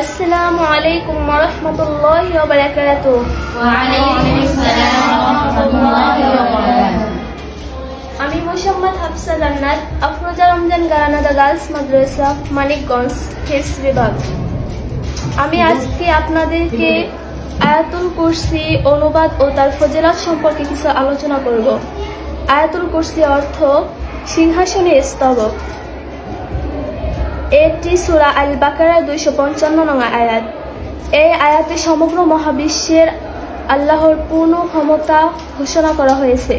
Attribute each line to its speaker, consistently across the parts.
Speaker 1: আসসালামু আলাইকুম রহমতুল্লাহ বারাকাত আমি মোসাম্মদ হাফসা জান্নাত আফরোজা রমজান গারানাদা গার্লস মাদ্রাসা, মানিকগঞ্জ ফেস বিভাগ। আমি আজকে আপনাদেরকে আয়াতুল কুরসি, অনুবাদ ও তার ফজেলাত সম্পর্কে কিছু আলোচনা করব। আয়াতুল কুরসি অর্থ সিংহাসনে স্তবক এটি সুরা আল বাকারা দুইশো পঞ্চান্ন নং আয়াত। এই আয়াতে সমগ্র মহাবিশ্বের আল্লাহর পূর্ণ ক্ষমতা ঘোষণা করা হয়েছে।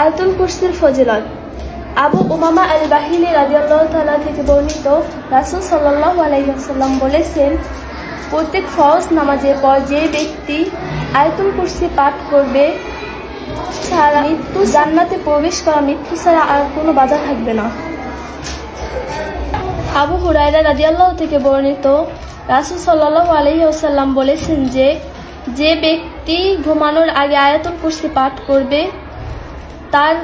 Speaker 1: আয়াতুল কুরসির ফজিলত। আবু উমামা আল বাহিনী রাজিয়াল্লাহ তালা থেকে বর্ণিত রাসুল সাল্লাহ আলাইসাল্লাম বলেছেন, প্রত্যেক ফরজ নামাজের পর যে ব্যক্তি আয়তুল কুরসি পাঠ করবে ছাড়া মৃত্যু জান্নাতে প্রবেশ করা মৃত্যু ছাড়া আর কোনো বাধা থাকবে না। আবু হুরায়রা রাজিয়াল্লাহ থেকে বর্ণিত রাসুল সাল্লাহ আলহি আসাল্লাম বলেছেন যে যে ব্যক্তি ঘুমানোর আগে আয়াতুল কুরসি পাঠ করবে তার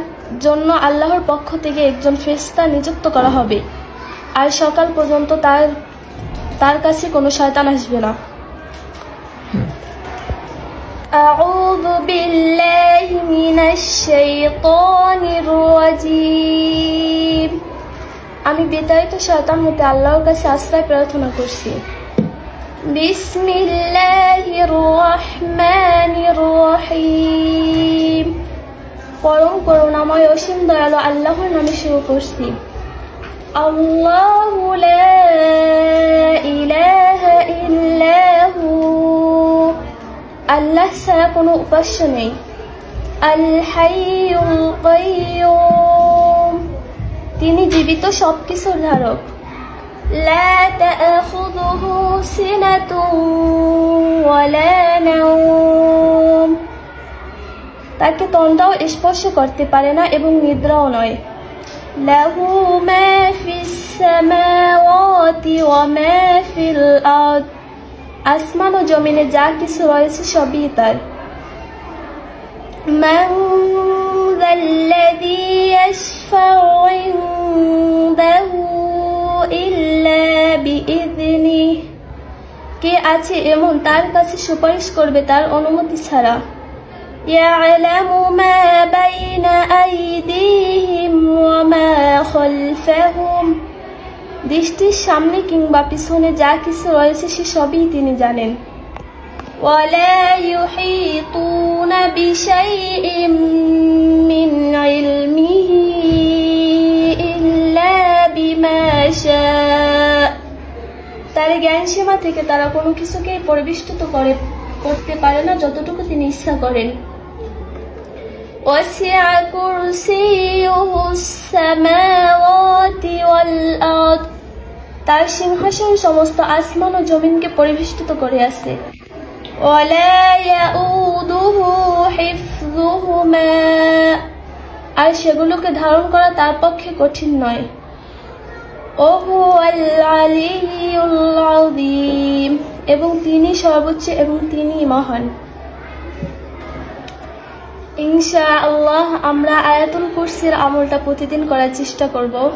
Speaker 1: জন্য আল্লাহর পক্ষ থেকে একজন ফেস্তা নিযুক্ত করা হবে আর সকাল পর্যন্ত তার তার কাছে কোনো শয়তান আসবে না أعوذ بالله من الشيطان الرجيم আমি বিতাড়িত শয়তান হতে আল্লাহর কাছে আশ্রয় প্রার্থনা করছি। বিসমিল্লাহির রহমানির রহিম। পরম করুণাময় অসীম দয়ালু আল্লাহর নামে শুরু করছি। আল্লাহু লা ইলাহা ইল্লাহু। আল্লাহ ছাড়া কোনো উপাস্য নেই। আল হাইয়ুল তিনি জীবিত সবকিছুর ধারক لا تأخذه سنة ولا نوم তাকে তন্দাও স্পর্শ করতে পারে না এবং নিদ্রাও নয় লাহু মা ফিস সামাওয়াতি ওয়া মা ফিল আরদ আসমান ও জমিনে যা কিছু রয়েছে সবই তার من ذا الذي يشفع عنده إلا بإذنه কে আছে এমন তার কাছে সুপারিশ করবে তার অনুমতি ছাড়া يعلم ما بين أيديهم وما خلفهم দৃষ্টির সামনে কিংবা পিছনে যা কিছু রয়েছে সে সবই তিনি জানেন ولا يحيطون بشيء তার জ্ঞান সীমা থেকে তারা কোনো কিছুকে পরিবেষ্টিত করে করতে পারে না যতটুকু তিনি ইচ্ছা করেন وسع كرسيه السماوات والأرض তার সিংহাসন সমস্ত আসমান ও জমিনকে পরিবেষ্টিত করে আছে ولا يؤوده حفظهما আর সেগুলোকে ধারণ করা তার পক্ষে কঠিন নয় وهو العلي العظيم এবং তিনি সর্বোচ্চ এবং তিনি মহান। ইনশা আল্লাহ আমরা আয়াতুল কুরসির আমলটা প্রতিদিন করার চেষ্টা করব।